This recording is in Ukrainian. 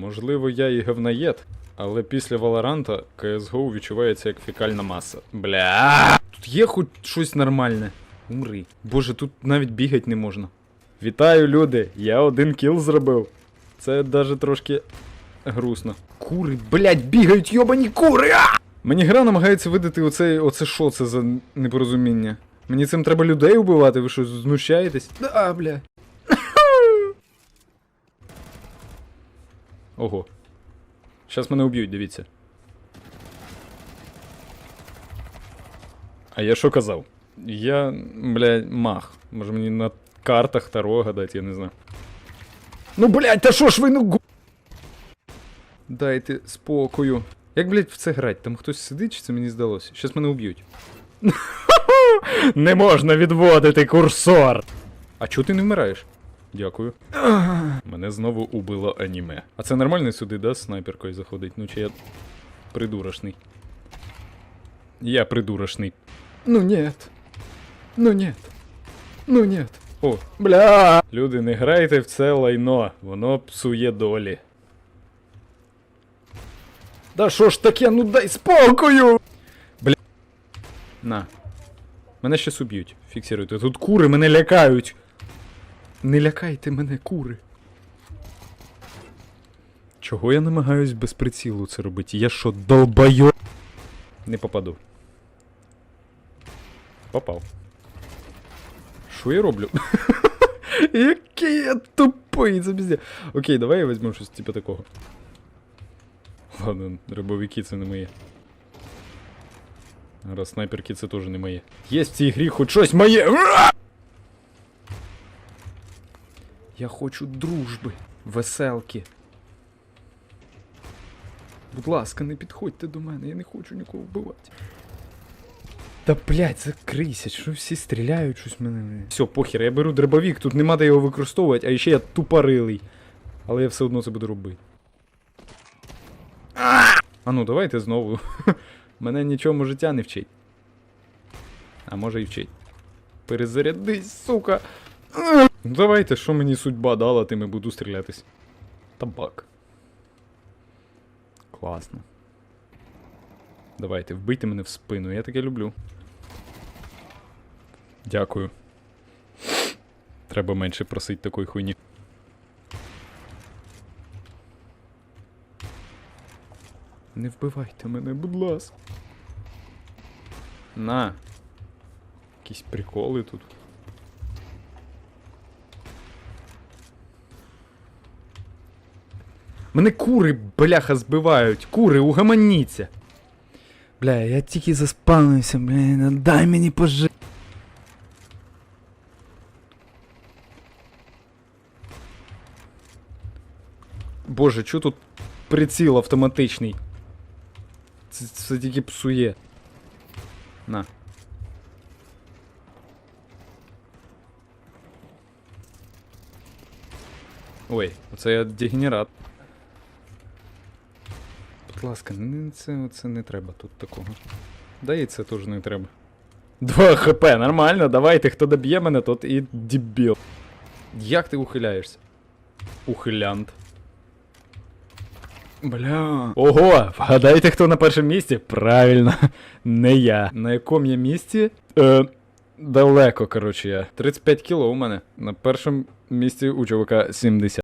Можливо, я і говноєд, але після Валоранта CSGO відчувається як фекальна маса. Бля. Тут є хоч щось нормальне. Умри. Боже, тут навіть бігати не можна. Вітаю, люди! Я один кіл зробив. Це даже трошки грустно. Кури, блять, бігають йобані кури! А! Мені гра намагається видати оце, оце що це за непорозуміння. Мені цим треба людей убивати, ви що, знущаєтесь? Да, бля. Ого. Щас мене уб'ють, дивіться. А я що казав? Я, бля, мах. Може мені на картах Таро гадати, я не знаю. Ну, блядь, та що ж ви ну. Дайте спокою. Як, блядь, в це грати? Там хтось сидить, чи це мені здалося? Щас мене уб'ють. Не можна відводити курсор. А чого ти не вмираєш? Дякую. Мене знову убило аніме. А це нормально сюди, да, снайперкою заходить? Ну чи я придурочний? Я придурочний. Ну нет. Ну нет. Ну нет. О, бля. Люди, не грайте в це лайно, воно псує долі. Да що ж таке, ну дай спокою! Бля. На. Мене щас уб'ють. Фіксируйте. Тут кури мене лякають. Не лякайте мене, кури. Чого я намагаюсь без прицілу це робити? Я що, долбайо? Не попаду. Попав. Що я роблю? Який я тупий, це пізде. Окей, давай візьмемо щось типу такого. Ладно, рибовики це не моє. Раз снайперки це теж не моє. Є в цій грі хоч щось моє. Я хочу дружби, веселки. Будь ласка, не підходьте до мене, я не хочу нікого вбивати. Та блять, закрийся, що всі стріляють щось мене. Все, похер, я беру дробовик, тут нема де його використовувати, а ще я тупорилий. Але я все одно це буду робити. А ну, давайте знову. Мене нічому життя не вчить. А може і вчить. Перезарядись, сука. Ну давайте, що мені судьба дала, тим і буду стрілятись. Табак. Класно. Давайте, вбийте мене в спину, я таке люблю. Дякую. Треба менше просить такої хуйні. Не вбивайте мене, будь ласка. На. Якісь приколи тут. Мене кури, бляха, збивають. Кури, угаманіться. Бля, я тільки заспавнився, бля, ну дай мені пожи. Боже, чо тут приціл автоматичний? Це, це тільки псує. На. Ой, оце я дегенерат. Будь ласка, це, це не треба тут такого. Да і це теж не треба. 2 хп, нормально, давайте, хто доб'є мене, тот і дебіл. Як ти ухиляєшся? Ухилянт. Бля. Ого, вгадайте, хто на першому місці? Правильно, не я. На якому я місці? Е, далеко, коротше, я. 35 кіло у мене. На першому місці у чувака 70.